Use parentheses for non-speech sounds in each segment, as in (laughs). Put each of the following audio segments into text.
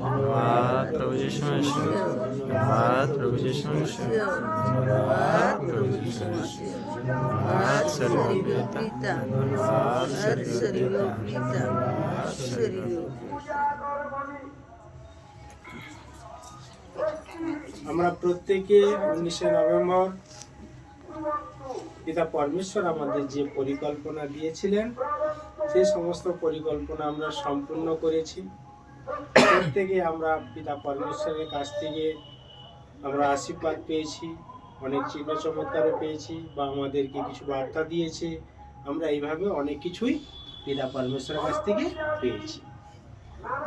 ধন্যবাদ প্রভু যিশু ধন্যবাদ প্রভু যিশু ধন্যবাদ প্রভু যিশু ধন্যবাদ স্বর্গীয় ধন্যবাদ স্বর্গীয় পিতা ধন্যবাদ স্বর্গীয় আমরা প্রত্যেকে উনিশে নভেম্বর পিতা পরমেশ্বর আমাদের যে পরিকল্পনা দিয়েছিলেন, সেই সমস্ত পরিকল্পনা আমরা সম্পূর্ণ করেছি। প্রত্যেকে আমরা পিতা পরমেশ্বরের কাছ থেকে আমরা আশীর্বাদ পেয়েছি, অনেক চিহ্ন চমৎকারও পেয়েছি বা আমাদেরকে কিছু বার্তা দিয়েছে। আমরা এইভাবে অনেক কিছুই পিতা পরমেশ্বরের কাছ থেকে পেয়েছি।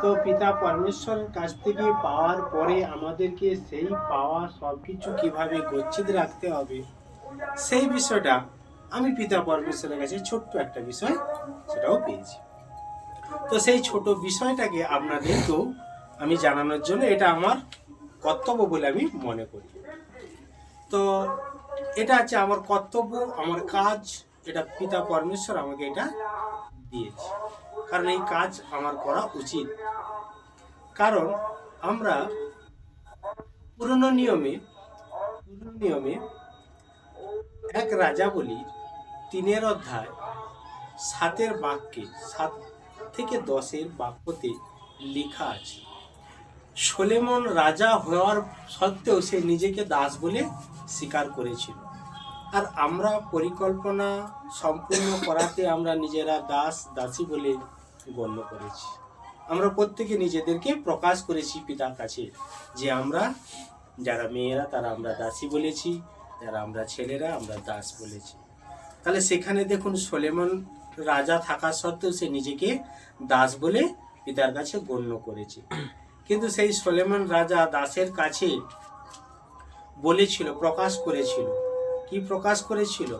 তো পিতা পরমেশ্বরের কাছ থেকে পাওয়ার পরে আমাদেরকে সেই পাওয়া সব কিছু কীভাবে গচ্ছিত রাখতে হবে সেই বিষয়টা আমি পিতা পরমেশ্বরের কাছে ছোট্ট একটা বিষয় সেটাও পেয়েছি। তো সেই ছোট বিষয়টাকে আপনাদেরকেও আমি জানানোর জন্য এটা আমার কর্তব্য বলে আমি মনে করি। তো এটা হচ্ছে আমার কর্তব্য, আমার কাজ, এটা পিতা পরমেশ্বর আমাকে এটা দিয়েছে। কারণ এই কাজ আমার করা উচিত। কারণ আমরা পুরনো নিয়মে পুরনো নিয়মে এক রাজা বলি, তিনের অধ্যায়, সাতের বাক্যে, সাত থেকে দশের বাক্যতে লেখা আছে, সোলেমন রাজা হওয়ার সত্ত্বেও সে নিজেকে দাস বলে স্বীকার করেছিল। আর আমরা পরিকল্পনা সম্পূর্ণ করাতে আমরা নিজেরা দাস, দাসী বলে গণ্য করেছি। আমরা প্রত্যেকে নিজেদেরকে প্রকাশ করেছি পিতার কাছে, যে আমরা, যারা মেয়েরা তারা আমরা দাসী বলেছি। যারা আমরা ছেলেরা, আমরা দাস বলেছি। তাহলে সেখানে দেখুন সোলেমন রাজা থাকা সত্ত্বেও সে নিজেকে দাস বলে পিতার কাছে গণ্য করেছে। কিন্তু সেই সোলেমন রাজা দাসের কাছে বলেছিল, প্রকাশ করেছিল। কি প্রকাশ করেছিল?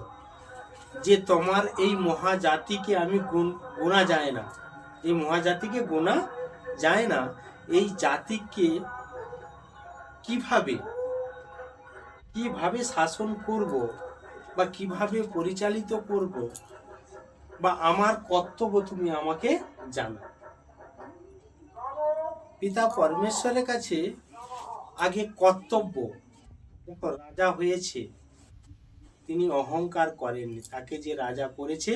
যে তোমার এই মহাজাতিকে আমি গুণ- গোনা যায় না। এই মহাজাতিকে গোনা যায় না। এই জাতিকে কীভাবে কীভাবে শাসন করব বা কীভাবে পরিচালিত করব বা আমার কর্তব্য তুমি আমাকে জানো। পিতা পরমেশ্বরের কাছে আগে কর্তব্য রাজা হয়েছে। তিনি অহংকার করেননি, তাকে যে রাজা করেছে,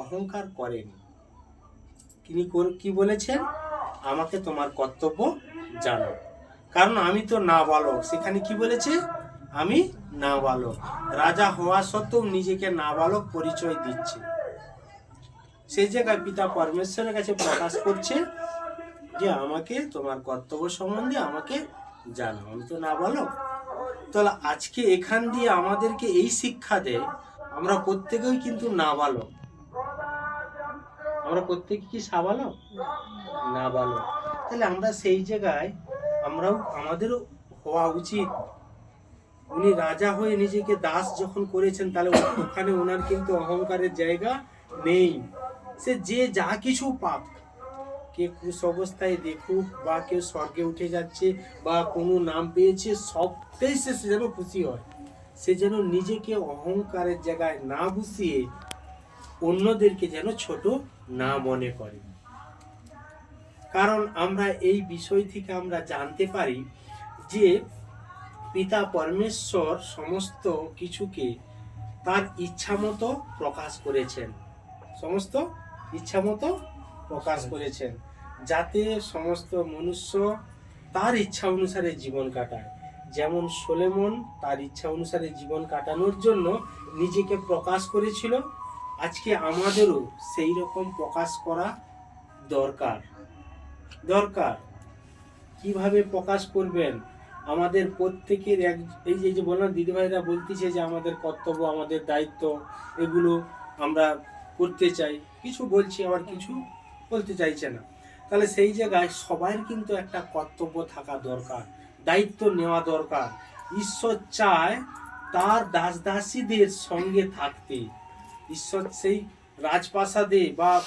অহংকার করেনি। তিনি কি বলেছেন? আমাকে তোমার কর্তব্য জানো। কারণ আমি তো না বালক সেখানে কি বলেছে? আমি না বালক রাজা হওয়া সত্ত্বেও নিজেকে না বালক পরিচয় দিচ্ছে। সেই জায়গায় পিতা পরমেশ্বরের কাছে প্রকাশ করছে যে আমাকে তোমার কর্তব্য সম্বন্ধে আমাকে জানো আমি তো না বালক তাহলে আজকে এখান দিয়ে আমাদেরকে এই শিক্ষা দেয়, আমরা প্রত্যেকেই কিন্তু না বালক আমরা প্রত্যেকে কি সাবালক? না বালক তাহলে আমরা সেই জায়গায় আমরাও, আমাদেরও হওয়া উচিত। উনি রাজা হয়ে নিজেকে দাস যখন করেছেন, তাহলে ওখানে ওনার কিন্তু অহংকারের জায়গা নেই। সে যে যা কিছু পাক। কে কুশ অবস্থায় দেখুক বা কেউ স্বর্গে উঠে যাচ্ছে বা কোনো নাম পেয়েছে, সবটাই সে যেন খুশি হয়। সে যেন নিজেকে অহংকারের জায়গায় না বসিয়ে অন্যদেরকে যেন ছোট না মনে করে। কারণ আমরা এই বিষয় থেকে আমরা জানতে পারি যে পিতা পরমেশ্বর সমস্ত কিছুকে তার ইচ্ছামতো প্রকাশ করেছেন। সমস্ত ইচ্ছামতো প্রকাশ করেছেন যাতে সমস্ত মনুষ্য তার ইচ্ছা অনুসারে জীবন কাটায়। যেমন সোলেমন তার ইচ্ছা অনুসারে জীবন কাটানোর জন্য নিজেকে প্রকাশ করেছিল আজকে আমাদেরও সেই রকম প্রকাশ করা দরকার। দরকার। কীভাবে প্রকাশ করবেন? আমাদের প্রত্যেকের এক এই যে যে বললাম, দিদিভাইরা বলতেছে যে আমাদের কর্তব্য, আমাদের দায়িত্ব, এগুলো আমরা করতে চাই। কিছু বলছি, আবার কিছু বলতে চাইছে না। তাহলে সেই জায়গায় সবার কিন্তু একটা কর্তব্য থাকা দরকার, দায়িত্ব নেওয়া দরকার। ঈশ্বর চায় তার দাস দাসীদের সঙ্গে থাকতে। ঈশ্বর সেই রাজপ্রাসাদে বা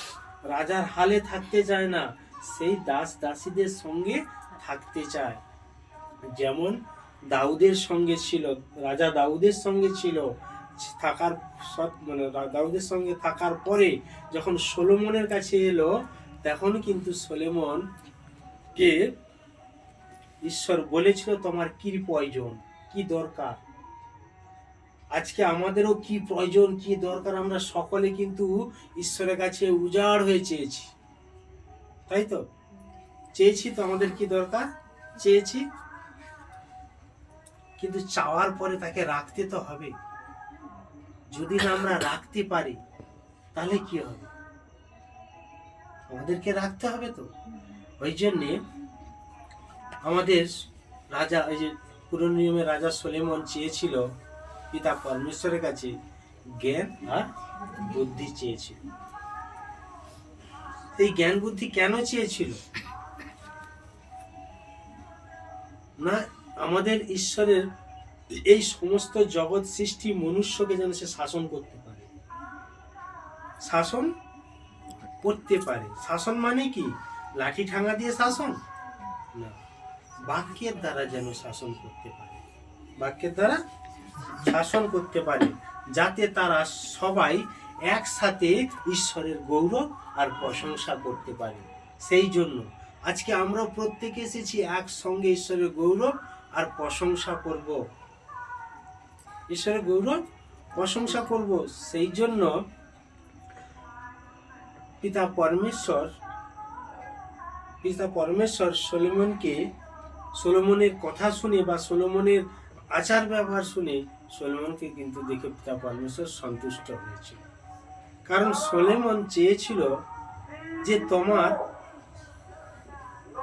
রাজার হালে থাকতে চায় না, সেই দাস দাসীদের সঙ্গে থাকতে চায়। যেমন দাউদের সঙ্গে ছিল, রাজা দাউদের সঙ্গে ছিল, থাকার মানে দাউদের সঙ্গে থাকার পরে যখন সোলোমনের কাছে এলো, তখন কিন্তু সোলেমন কে ঈশ্বর বলেছিল, তোমার কি প্রয়োজন? কি দরকার? আজকে আমাদেরও কি প্রয়োজন, কি দরকার? আমরা সকলে কিন্তু ঈশ্বরের কাছে উজাড় হয়ে চেয়েছি। তাই তো? চেয়েছি তো আমাদের কি দরকার? চেয়েছি কিন্তু চাওয়ার পরে তাকে রাখতে তো হবে। যদি না আমরা রাখতে পারি, তাহলে কি হবে? আমাদেরকে রাখতে হবে তো। ওই জন্যে আমাদের রাজা এই যে পুরনো নিয়মে রাজা সোলেমন চেয়েছিল পিতা পরমেশ্বরের কাছে জ্ঞান আর বুদ্ধি চেয়েছিল। এই জ্ঞান বুদ্ধি কেন চেয়েছিল? না আমাদের ঈশ্বরের এই সমস্ত জগৎ সৃষ্টি মনুষ্যকে যেন সে শাসন করতে পারে। শাসন করতে পারে। শাসন মানে কি? লাঠি ঠাঙ্গা দিয়ে শাসন? না। বাক্যের দ্বারা যেন শাসন করতে পারে। বাক্যের দ্বারা শাসন করতে পারে, যাতে তারা সবাই একসাথে ঈশ্বরের গৌরব আর প্রশংসা করতে পারে। সেই জন্য আজকে আমরা প্রত্যেকে এসেছি একসঙ্গে ঈশ্বরের গৌরব আর প্রশংসা করব। ঈশ্বরের গৌরব, প্রশংসা করব। সেই জন্য পিতা পরমেশ্বর পিতা পরমেশ্বর সোলেমনকে সোলোমনের কথা শুনে বা সোলোমনের আচার ব্যবহার শুনে সোলেমনকে কিন্তু দেখে পিতা পরমেশ্বর সন্তুষ্ট হয়েছিল। কারণ সোলেমন চেয়েছিল যে তোমার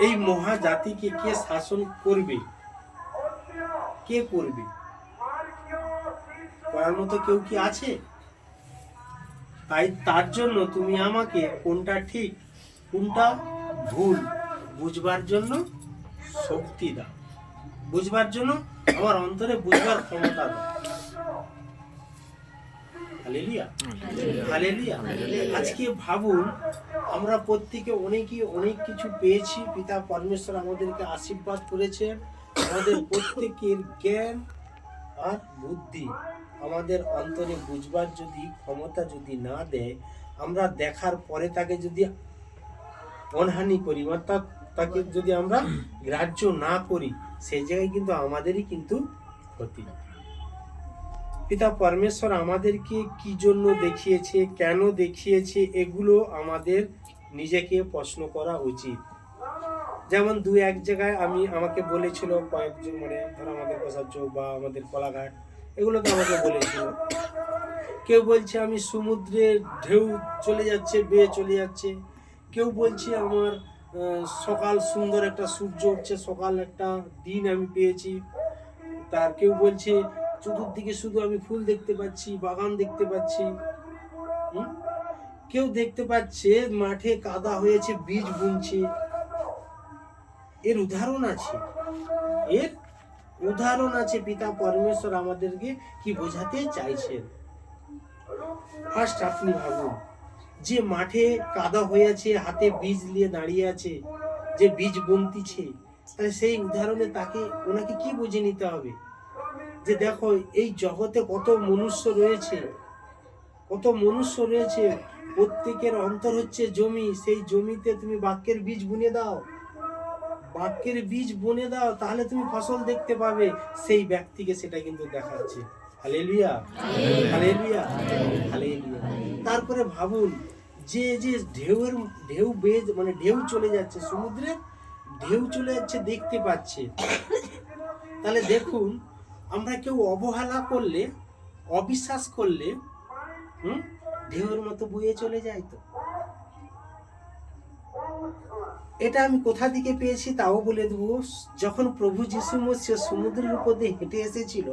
এই মহাজাতিকে কে শাসন করবে। কে করবে? করার মতো কেউ কি আছে? তাই তার জন্য তুমি আমাকে কোনটা ঠিক, কোনটা ভুল বুঝবার জন্য শক্তি দাও। বুঝবার জন্য আমার অন্তরে বুঝবার ক্ষমতা দাও। আজকে ভাবুন, আমরা প্রত্যেকে অনেকই অনেক কিছু পেয়েছি, পিতা পরমেশ্বর আমাদেরকে আশীর্বাদ করেছেন। আমাদের প্রত্যেকের জ্ঞান আর বুদ্ধি আমাদের অন্তরে বুঝবার যদি ক্ষমতা যদি না দেয়, আমরা দেখার পরে তাকে যদি অনহানি করি, অর্থাৎ তাকে যদি আমরা গ্রাহ্য না করি সেই জায়গায় কিন্তু আমাদেরই কিন্তু ক্ষতি। পিতা পরমেশ্বর আমাদেরকে কি জন্য দেখিয়েছে, কেন দেখিয়েছে, এগুলো আমাদের নিজেকে প্রশ্ন করা উচিত। যেমন দু এক জায়গায় আমি, আমাকে বলেছিল কয়েকজন মানে ধরো আমাদের কোষাচ্য বা আমাদের কলাঘাট এগুলো তো আমাকে বলেছিল। কেউ বলছে আমি সমুদ্রের ঢেউ চলে যাচ্ছে, বেয়ে চলে যাচ্ছে। কেউ বলছে আমার সকাল সুন্দর একটা সূর্য উঠছে, সকাল একটা দিন আমি পেয়েছি। তার কেউ বলছে চতুর্দিকে শুধু আমি ফুল দেখতে পাচ্ছি, বাগান দেখতে পাচ্ছি? কেউ দেখতে পাচ্ছে মাঠে কাদা হয়েছে, বীজ বুনছে। এর উদাহরণ আছে। এর উদাহরণ আছে পিতা পরমেশ্বর আমাদেরকে কি বোঝাতে চাইছেন? ফার্স্ট আপনি ভাবুন, যে মাঠে কাদা হয়েছে হাতে বীজ নিয়ে দাঁড়িয়ে আছে, যে বীজ বুনতিছে তাহলে সেই উদাহরণে তাকে, ওনাকে কি বুঝে নিতে হবে? যে দেখো, এই জগতে কত মনুষ্য রয়েছে, কত মনুষ্য রয়েছে, প্রত্যেকের অন্তর হচ্ছে জমি, সেই জমিতে তুমি বাক্যের বীজ বুনে দাও। বাক্যের বীজ বুনে দাও তাহলে তুমি ফসল দেখতে পাবে। সেই ব্যক্তিকে সেটা কিন্তু দেখাচ্ছে। হালেলুয়া। হালেলুয়া। হালেলুয়া। তারপরে ভাবুন যে যে ঢেউয়ের ঢেউ বেজ মানে ঢেউ চলে যাচ্ছে সমুদ্রে ঢেউ চলে যাচ্ছে দেখতে পাচ্ছে। তাহলে দেখুন আমরা কেউ অবহেলা করলে অবিশ্বাস করলে হুম ঢেউয়ের মতো বয়ে চলে যায় তো। এটা আমি কোথা থেকে পেয়েছি তাও বলে দেবো। যখন প্রভু যিশু মসিহ সমুদ্রের উপর দিয়ে হেঁটে এসেছিল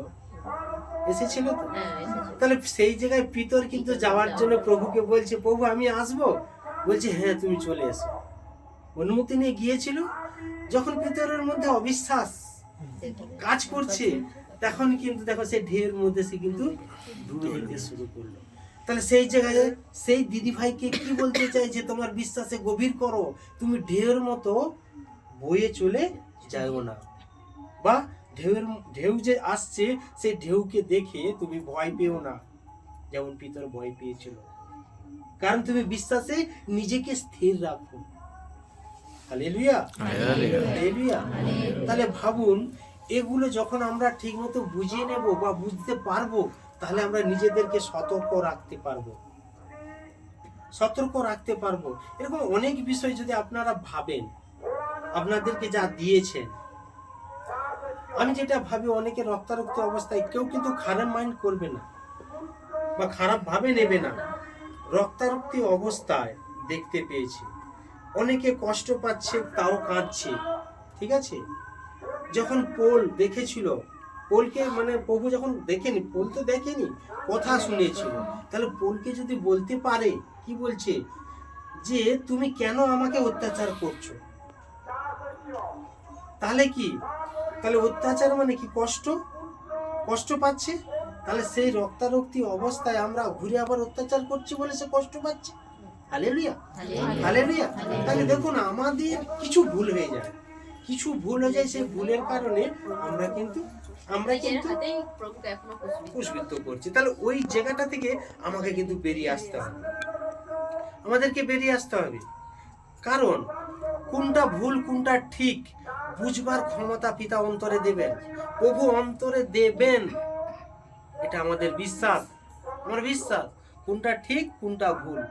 এসেছিল তো? হ্যাঁ, তাহলে সেই জায়গায় পিতর কিন্তু যাওয়ার জন্য প্রভুকে বলছে প্রভু আমি আসব? বলছে হ্যাঁ তুমি চলে এসো। অনুমতি নিয়ে গিয়েছিল। যখন পিতরের মধ্যে অবিশ্বাস কাজ করছে তখন কিন্তু দেখো সে ঢের মধ্যে সে কিন্তু ডুবে যেতে শুরু করল। তাহলে সেই জায়গায় সেই দিদি ভাইকে কি বলতে চাইছে তোমার বিশ্বাসে গভীর করো তুমি ঢেউয়ের মতো বয়ে চলে যাও না। বা ঢেউয়ের ঢেউ যে আসছে সেই ঢেউকে দেখে তুমি ভয় পেও না যেমন পিতর ভয় পেয়েছিল। কারণ তুমি বিশ্বাসে নিজেকে স্থির রাখো। তাহলে ভাবুন এগুলো যখন আমরা ঠিক মতো বুঝিয়ে নেব বা বুঝতে পারব তাহলে আমরা নিজেদেরকে সতর্ক রাখতে পারব। সতর্ক রাখতে পারব। এরকম অনেক বিষয় যদি আপনারা ভাবেন, আপনাদেরকে যা দিয়েছেন। আমি যেটা ভাবি, অনেকে রক্তারক্ত অবস্থায় কেউ কিন্তু খারাপ মাইন্ড করবে না বা খারাপ ভাবে নেবে না। রক্তারক্তি অবস্থায় দেখতে পেয়েছি। অনেকে কষ্ট পাচ্ছে, তাও কাঁদছে। ঠিক আছে? যখন পোল দেখেছিল পোলকে মানে প্রভু যখন দেখেনি পোল তো দেখেনি কথা শুনেছিল। তাহলে পোলকে যদি বলতে পারে কি বলছে? যে তুমি কেন আমাকে অত্যাচার করছ? তাহলে কি? তাহলে অত্যাচার মানে কি? কষ্ট? কষ্ট পাচ্ছে? তাহলে সেই রক্তারক্তি অবস্থায় আমরা ঘুরে আবার অত্যাচার করছি বলে সে কষ্ট পাচ্ছে? হালেলুয়া। হালেলুয়া। তাহলে দেখুন আমাদের কিছু ভুল হয়ে যায়। কিছু ভুল হয়ে যায় সেই ভুলের কারণে আমরা কিন্তু আমরা কিন্তু পুষ্পিত করছি। তাহলে ওই জায়গাটা থেকে আমাকে কিন্তু বেরিয়ে আসতে হবে। আমাদেরকে বেরিয়ে আসতে হবে। কারণ কোনটা ভুল কোনটা ঠিক বুঝবার ক্ষমতা পিতা অন্তরে দেবেন। প্রভু অন্তরে দেবেন। এটা আমাদের বিশ্বাস। আমার বিশ্বাস কোনটা ঠিক কোনটা ভুল।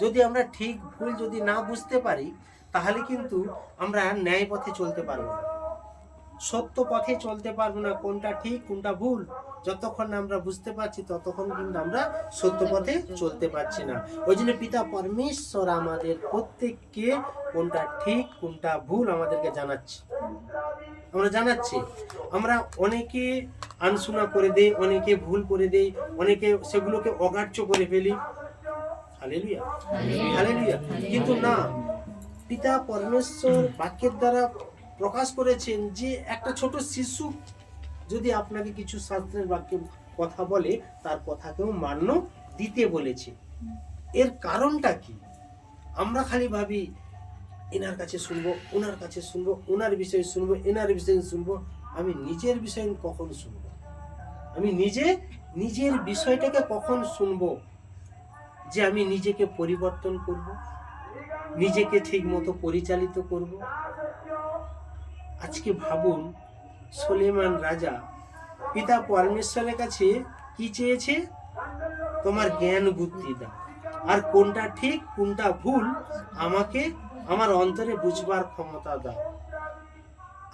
যদি আমরা ঠিক ভুল যদি না বুঝতে পারি তাহলে কিন্তু আমরা ন্যায় পথে চলতে পারব না। সত্য পথে চলতে পারব না কোনটা ঠিক কোনটা ভুল যতক্ষণ না আমরা বুঝতে পারছি ততক্ষণ কিন্তু আমরা সত্য পথে চলতে পারছি না। ওই জন্য পিতা পরমেশ্বর আমাদের প্রত্যেককে কোনটা ঠিক কোনটা ভুল আমাদেরকে জানাচ্ছে। আমরা জানাচ্ছি আমরা অনেকে আনসুনা করে দেই অনেকে ভুল করে দেই অনেকে সেগুলোকে অগ্রাহ্য করে ফেলি। হালেলুয়া। হালেলুয়া। কিন্তু না পিতা পরমেশ্বর বাক্যের দ্বারা প্রকাশ করেছেন যে একটা ছোট শিশু যদি আপনাকে কিছু শাস্ত্রের বাক্যে কথা বলে, তার কথাকেও মান্য দিতে বলেছে। এর কারণটা কি? আমরা খালি ভাবি, এনার কাছে শুনব, ওনার কাছে শুনব, ওনার বিষয়ে শুনব, এনার বিষয়ে শুনব। আমি নিজের বিষয়ে কখন শুনব? আমি নিজে, নিজের বিষয়টাকে কখন শুনব? যে আমি নিজেকে পরিবর্তন করব, নিজেকে ঠিক মতো পরিচালিত করব আজকে ভাবুন সোলেমান রাজা পিতা পরমেশ্বরের কাছে কি চেয়েছে? তোমার জ্ঞান বুদ্ধি দাও। আর কোনটা ঠিক কোনটা ভুল আমাকে আমার অন্তরে বুঝবার ক্ষমতা দাও।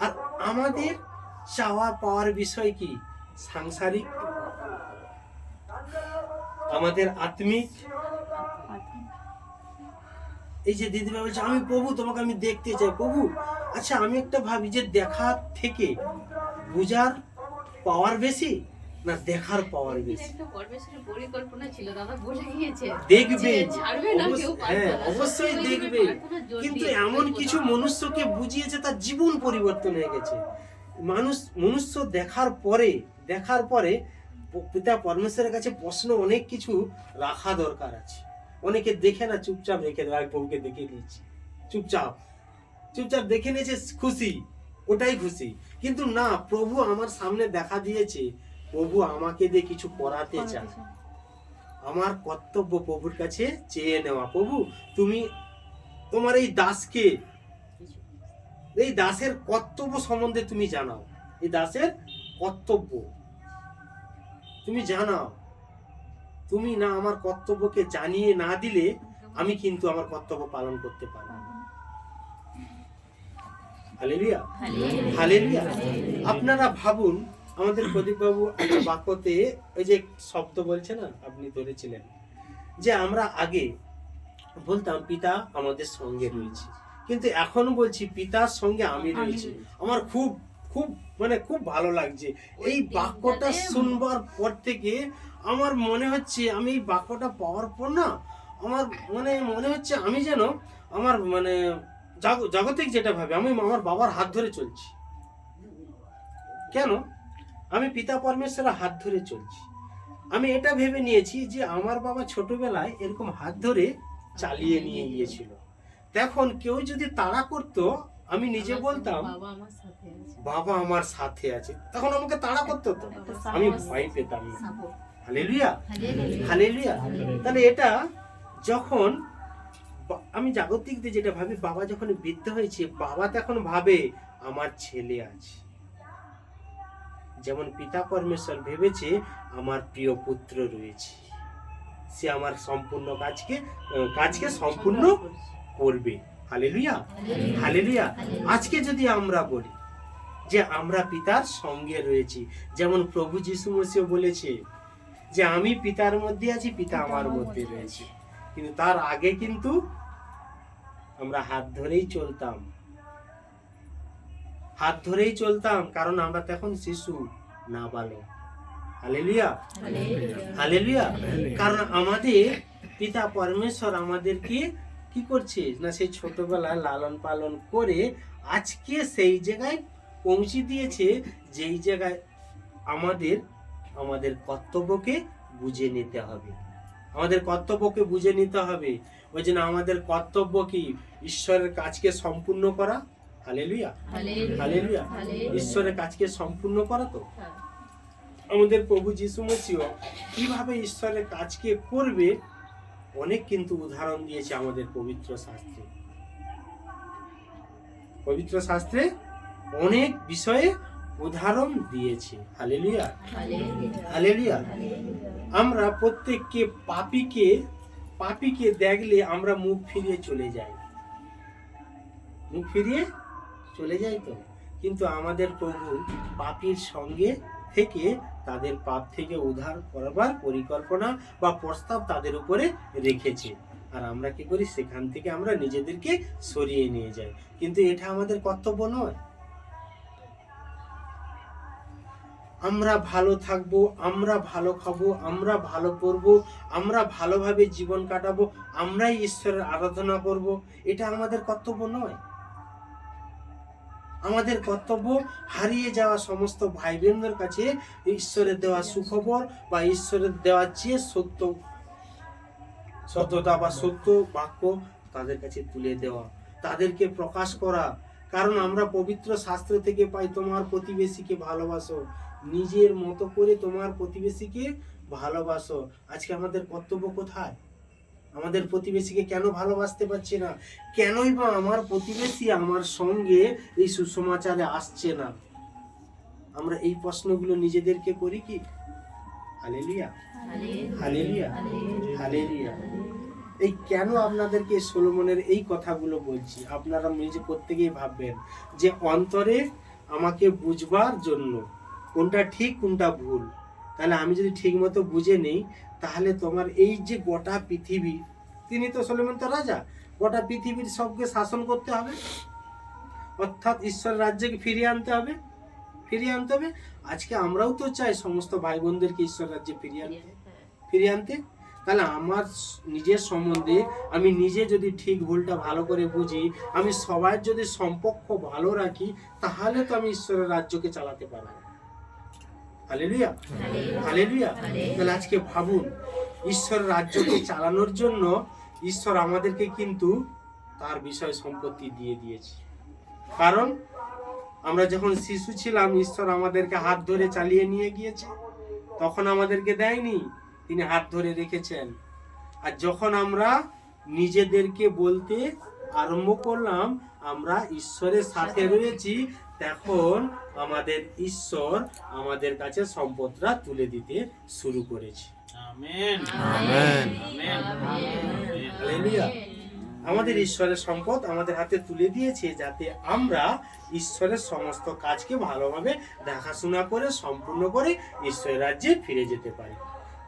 আর আমাদের চাওয়া পাওয়ার বিষয় কি? সাংসারিক আমাদের আত্মিক। এই যে দিদিভাই বলছে আমি প্রভু তোমাকে আমি দেখতে চাই। প্রভু আচ্ছা আমি একটা ভাবি যে দেখার থেকে বুঝার পাওয়ার বেশি না দেখার পাওয়ার বেশি? দেখবে হ্যাঁ অবশ্যই দেখবে। কিন্তু এমন কিছু মনুষ্যকে বুঝিয়েছে তার জীবন পরিবর্তন হয়ে গেছে। মানুষ মনুষ্য দেখার পরে দেখার পরে পিতা পরমেশ্বরের কাছে প্রশ্ন অনেক কিছু রাখা দরকার আছে। অনেকে দেখে না চুপচাপ রেখে দেয় "আমি প্রভুকে দেখে নিয়েছি চুপচাপ। চুপচাপ দেখে নিয়েছে খুশি ওটাই খুশি। কিন্তু না প্রভু আমার সামনে দেখা দিয়েছে প্রভু আমাকে দিয়ে কিছু করাতে চায়। আমার কর্তব্য প্রভুর কাছে চেয়ে নেওয়া। প্রভু তুমি তোমার এই দাসকে এই দাসের কর্তব্য সম্বন্ধে তুমি জানাও। এই দাসের কর্তব্য। তুমি জানাও। তুমি না আমার কর্তব্যকে জানিয়ে না দিলে আমি কিন্তু আমার কর্তব্য পালন করতে পারব না। হালেলুয়া। হালেলুয়া। আপনারা ভাবুন আমাদের প্রদীপবাবু একটা বাক্যতে ওই যে শব্দ বলছে না আপনি ধরেছিলেন যে আমরা আগে বলতাম পিতা আমাদের সঙ্গে রয়েছে। কিন্তু এখন বলছি পিতার সঙ্গে আমি রয়েছি। আমার খুব খুব মানে খুব ভালো লাগছে। এই বাক্যটা শুনবার পর থেকে আমার মনে হচ্ছে আমি এই বাক্যটা পাওয়ার পর না আমার মানে মনে হচ্ছে আমি যেন আমার মানে জাগতিক যেটা ভাবে আমি আমার বাবার হাত ধরে চলছি। কেন? আমি পিতা পরমেশ্বরের হাত ধরে চলছি। আমি এটা ভেবে নিয়েছি যে আমার বাবা ছোটবেলায় এরকম হাত ধরে চালিয়ে নিয়ে গিয়েছিল। তখন কেউ যদি তাড়া করতো আমি নিজে বলতাম বাবা আমার সাথে আছে। তখন আমাকে তাড়া করতে হতো। আমি ভয় পেতাম না. হালেলুয়া। হালেলুয়া। তাহলে এটা যখন আমি জাগতিক দিয়ে যেটা ভাবি বাবা যখন বৃদ্ধ হয়েছে বাবা তখন ভাবে আমার ছেলে আছে। যেমন পিতা পরমেশ্বর ভেবেছে আমার প্রিয় পুত্র রয়েছে। সে আমার সম্পূর্ণ কাজকে কাজকে সম্পূর্ণ করবে। হালেলুয়া। হালেলুয়া। আজকে যদি আমরা বলি যে আমরা পিতার সঙ্গে রয়েছি যেমন প্রভু যিশু মসিহ বলেছে যে আমি পিতার মধ্যে আছি পিতা আমার মধ্যে রয়েছে। কিন্তু তার আগে কিন্তু আমরা হাত ধরেই চলতাম। হাত ধরেই চলতাম কারণ আমরা তখন শিশু না বালক। হালেলুয়া। হালেলুয়া। কারণ আমাদের পিতা পরমেশ্বর আমাদেরকে কি করছে? না সেই ছোটবেলায় লালন পালন করে আজকে সেই জায়গায় পৌঁছে দিয়েছে যেই জায়গায় আমাদের আমাদের কর্তব্যকে বুঝে নিতে হবে। আমাদের কর্তব্যকে বুঝে নিতে হবে। ওই জন্য আমাদের কর্তব্য কি? ঈশ্বরের কাজকে সম্পূর্ণ করা। হালেলুয়া। হালেলুয়া। ঈশ্বরের কাজকে সম্পূর্ণ করা তো? আমাদের প্রভু যিশু মসিহ কীভাবে ঈশ্বরের কাজকে করবে? অনেক কিন্তু উদাহরণ দিয়েছে আমাদের পবিত্র শাস্ত্রে। পবিত্র শাস্ত্রে অনেক বিষয়ে উদাহরণ দিয়েছে। হালেলুয়া। হালেলুয়া। আমরা প্রত্যেককে পাপিকে পাপিকে দেখলে আমরা মুখ ফিরিয়ে চলে যাই। মুখ ফিরিয়ে চলে যাই তো? কিন্তু আমাদের প্রভু পাপির সঙ্গে থেকে তাদের পাপ থেকে উদ্ধার করবার পরিকল্পনা বা প্রস্তাব তাদের উপরে রেখেছে। আর আমরা কি করি? সেখান থেকে আমরা নিজেদেরকে সরিয়ে নিয়ে যাই। কিন্তু এটা আমাদের কর্তব্য নয়। আমরা ভালো থাকব, আমরা ভালো খাব, আমরা ভালো করব আমরা ভালোভাবে জীবন কাটাবো, আমরাই ঈশ্বরের আরাধনা করব। এটা আমাদের কর্তব্য নয়। আমাদের কর্তব্য হারিয়ে যাওয়া সমস্ত ভাই বোনদের কাছে ঈশ্বরের দেওয়া সুখবর বা ঈশ্বরের দেওয়া যে সত্য, সত্যতা বা সত্য বাক্য তাদের কাছে তুলে দেওয়া, তাদেরকে প্রকাশ করা। কারণ আমরা পবিত্র শাস্ত্র থেকে পাই, তোমার প্রতিবেশীকে ভালোবাসো। নিজের মতো করে তোমার প্রতিবেশীকে ভালোবাসো। আজকে আমাদের কর্তব্য কোথায়? আমাদের প্রতিবেশীকে কেন ভালোবাসতে পারছি না? কেনই বা আমার প্রতিবেশী আমার সঙ্গে এই সুসমাচারে আসছে না? আমরা এই প্রশ্নগুলো নিজেদেরকে করি কি? হালেলিয়া। হালেলিয়া। হালেলিয়া। এই কেন আপনাদেরকে সোলোমনের এই কথাগুলো বলছি? আপনারা নিজে প্রত্যেকেই ভাববেন যে অন্তরে আমাকে বুঝবার জন্য কোনটা ঠিক, কোনটা ভুল? তাহলে আমি যদি ঠিক মতো বুঝে নেই, তাহলে তোমার এই যে গোটা পৃথিবী, তিনি তো সোলোমন তো রাজা, গোটা পৃথিবীর সবকে শাসন করতে হবে। অর্থাৎ ঈশ্বর রাজ্যকে ফিরিয়ে আনতে হবে, ফিরিয়ে আনতে হবে। আজকে আমরাও তো চাই সমস্ত ভাই বোনদেরকে ঈশ্বর রাজ্যে ফিরিয়ে আনতে ফিরিয়ে আনতে। তাহলে আমার নিজের সম্বন্ধে আমি নিজে যদি ঠিক ভুলটা ভালো করে বুঝি, আমি সবার যদি সম্পর্ক ভালো রাখি, তাহলে তো আমি ঈশ্বরের রাজ্যকে চালাতে পারব হালেলুয়া। হালেলুয়া। তাহলে আজকে ভাবুন ঈশ্বর রাজ্যকে চালানোর জন্য ঈশ্বর আমাদেরকে কিন্তু তার বিষয় সম্পত্তি দিয়ে দিয়েছে। কারণ আমরা যখন শিশু ছিলাম ঈশ্বর আমাদেরকে হাত ধরে চালিয়ে নিয়ে গিয়েছে। তখন আমাদেরকে দেয়নি তিনি হাত ধরে রেখেছেন। আর যখন আমরা নিজেদেরকে বলতে আরম্ভ করলাম আমরা ঈশ্বরের সাথে রয়েছি তখন আমাদের ঈশ্বর আমাদের কাছে সম্পদটা তুলে দিতে শুরু করেছে। আমাদের ঈশ্বরের সম্পদ আমাদের হাতে তুলে দিয়েছে যাতে আমরা ঈশ্বরের সমস্ত কাজকে ভালোভাবে দেখাশোনা করে সম্পূর্ণ করে ঈশ্বরের রাজ্যে ফিরে যেতে পারি।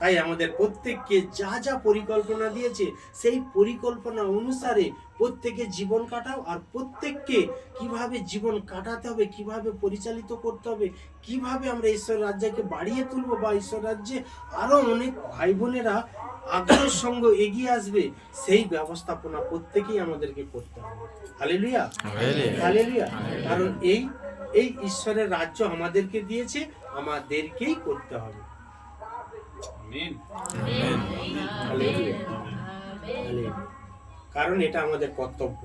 তাই আমাদের প্রত্যেককে যা যা পরিকল্পনা দিয়েছে সেই পরিকল্পনা অনুসারে প্রত্যেকে জীবন কাটাও আর প্রত্যেককে কীভাবে জীবন কাটাতে হবে কীভাবে পরিচালিত করতে হবে কীভাবে আমরা ঈশ্বর রাজ্যকে বাড়িয়ে তুলবো বা ঈশ্বর রাজ্যে আরও অনেক ভাই বোনেরা আগ্রহের সঙ্গে এগিয়ে আসবে সেই ব্যবস্থাপনা প্রত্যেকেই আমাদেরকে করতে হবে। হালেলুয়া হালেলুয়া কারণ এই এই ঈশ্বরের রাজ্য আমাদেরকে দিয়েছে আমাদেরকেই করতে হবে। কারণ এটা আমাদের কর্তব্য।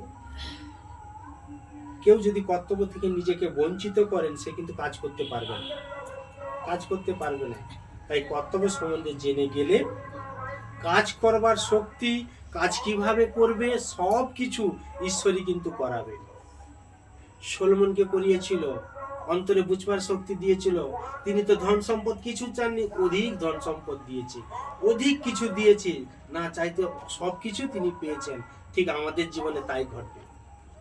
কেউ যদি কর্তব্য থেকে নিজেকে বঞ্চিত করেন সে কিন্তু কাজ করতে পারবে না। কাজ করতে পারবে না। তাই কর্তব্য সম্বন্ধে জেনে গেলে কাজ করবার শক্তি কাজ কীভাবে করবে সব কিছু ঈশ্বরই কিন্তু করাবে। সলমনকে করিয়েছিল অন্তরে বুঝবার শক্তি দিয়েছিল। তিনি তো ধন সম্পদ কিছু চাননি, অধিক ধন সম্পদ দিয়েছে। অধিক কিছু দিয়েছে, না চাইতে সব কিছু তিনি পেয়েছেন। ঠিক আমাদের জীবনে তাই ঘটবে।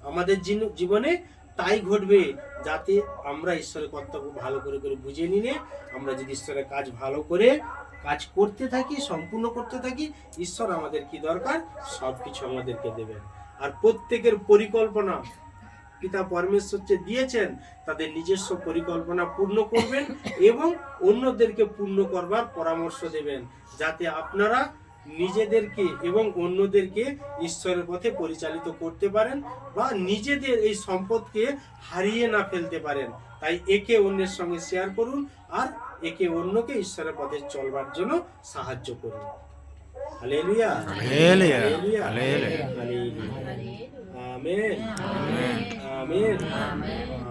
আমাদের জীবনে তাই ঘটবে যাতে আমরা ঈশ্বরের কর্তব্য ভালো করে করে বুঝে নিলে, আমরা যদি ঈশ্বরের কাজ ভালো করে কাজ করতে থাকি, সম্পূর্ণ করতে থাকি, ঈশ্বর আমাদের কি দরকার? সব কিছু আমাদেরকে দেবেন। আর প্রত্যেকের পরিকল্পনা পিতা পরমেশ্বর যে দিয়েছেন তাদের নিজস্ব পরিকল্পনা পূর্ণ করবেন (laughs) এবং অন্যদেরকে পূর্ণ করবার পরামর্শ দেবেন যাতে আপনারা নিজেদেরকে এবং অন্যদেরকে ঈশ্বরের পথে পরিচালিত করতে পারেন বা নিজেদের এই সম্পদকে হারিয়ে না ফেলতে পারেন। তাই একে অন্যের সঙ্গে শেয়ার করুন আর একে অন্যকে ঈশ্বরের পথে চলবার জন্য সাহায্য করুন। Hallelujah hallelujah, hallelujah hallelujah. Hallelujah amen amen. Amen amen.